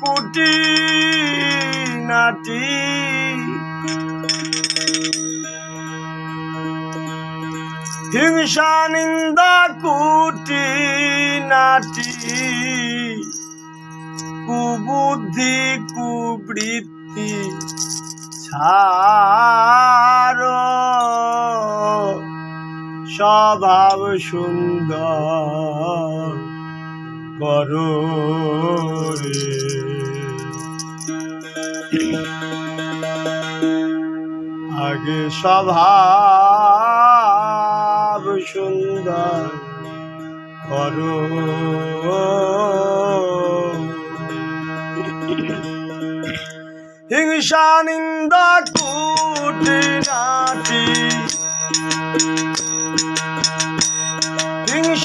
কুটি নাটি। হিংসা নিন্দা কুটি নাটি। কুবুদ্ধি কুবৃত্তি ছাড়। স্বভাব সুন্দর করো আগে স্বভাব সুন্দর করো। হিংসা নিন্দা কুটি নাটি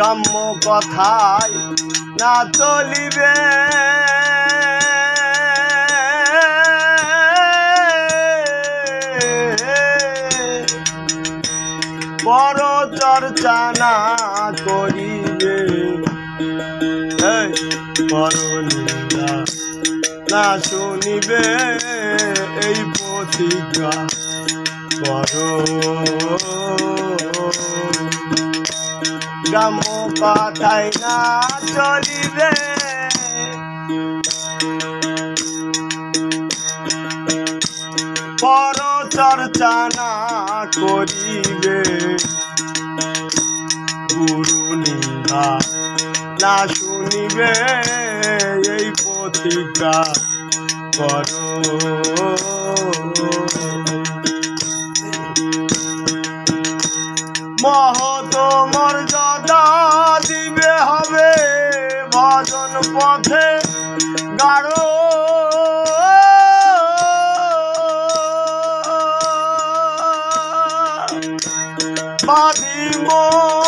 গ্রাম্য কথায় না চলিবে। বড় চর্চা না করিবে। না শুনিবে এই প্রতিজ্ঞা করো গ্রাম্য কথায় না চলিবে। পর চর্চা না করিবে। গুরু নিন্দা না শুনিবে। এই প্রতিজ্ঞা করো। মহত পথে গাঢ় বাদি মন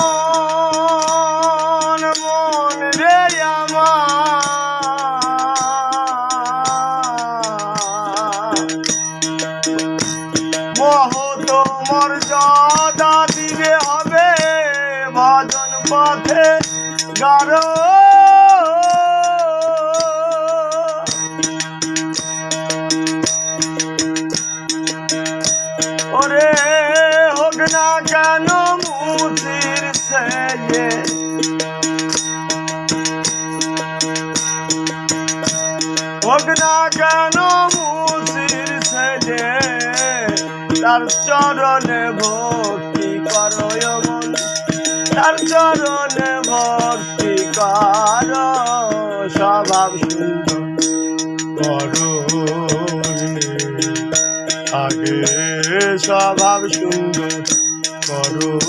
রে মর্যাদা দিবে হবে ভজন পথে গাঢ় হোক কেন মুসির ছেলে, তার চরণে ভক্তি করো মন। তার চরণে ভক্তি কর, স্বভাব সুন্দর। করো আগে স্বভাব সুন্দর। করো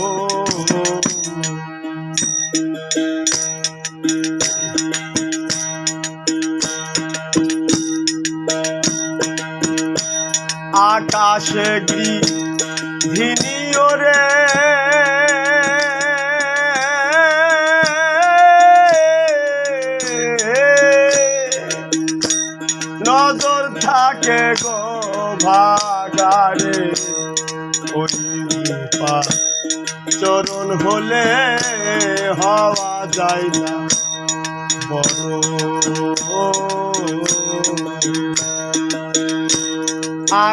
আকাশে গৃহিণী ওরে নজর থাকে গো ভাগারে ওই রূপা চরণ হলে হওয়া যায় না। বড়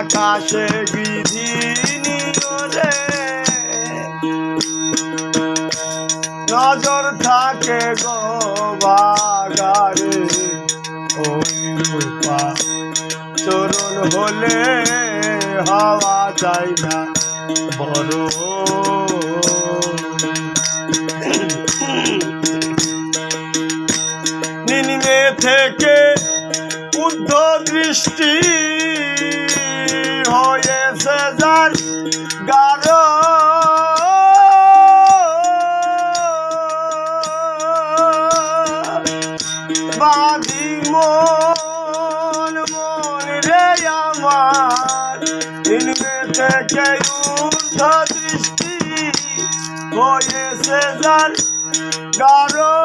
আকাশে বিধি নিয়রে নজর থাকে গো বাগারে, ওই রূপা চরণ হলে হওয়া যায় না বড়। থেকে বুদ্ধ দৃষ্টি থেকে ঊর্ধ্ব দৃষ্টি হয়েছে যার গারো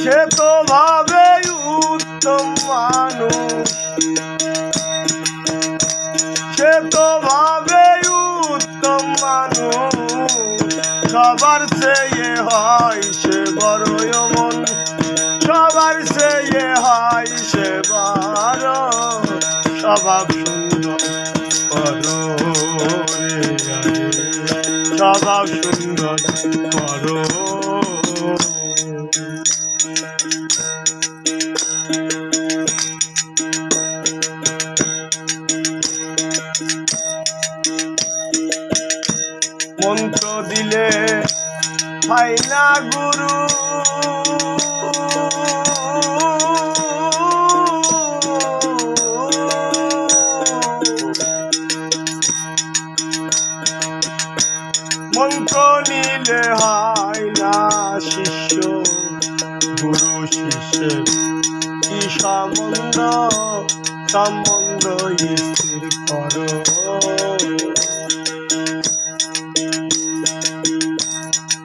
সে তো ভাবে উত্তম মানুষ। সুন্দর করো রে করো মন্ত্র দিলে হয় না গুরু। মন্ত্র নিলে হয় না শিষ্য, গুরু শিষ্যের কি সম্বন্ধ সম্বন্ধ স্থির করো।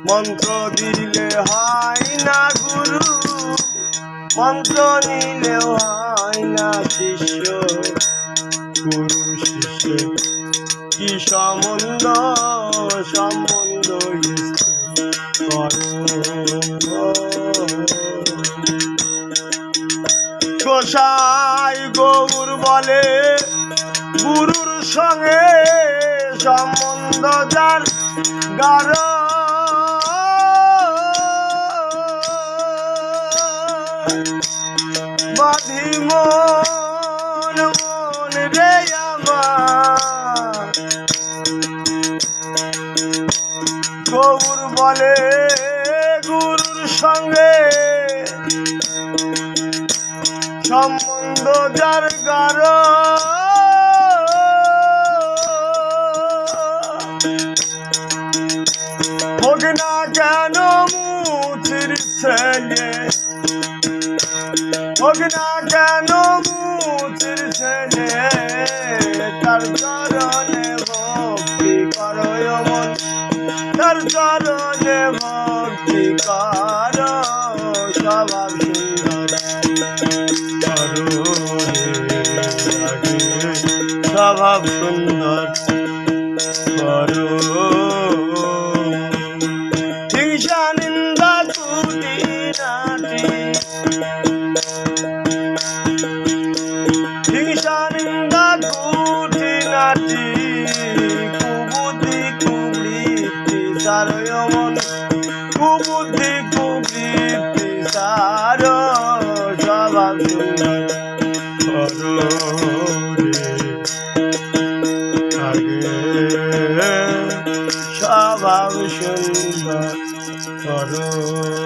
মন্ত্র দিলে হয় না গুরু, মন্ত্র নিলে হয় না শিষ্য, গুরু শিষ্য। কি সম্বন্ধ সম্বন্ধ গোসাই গৌর বলে গুরুর সঙ্গে সম্বন্ধ যার গার ছেলে হোক না কেন কুবুদ্ধি কুবৃত্তি সার করো স্বভাব সুন্দর করো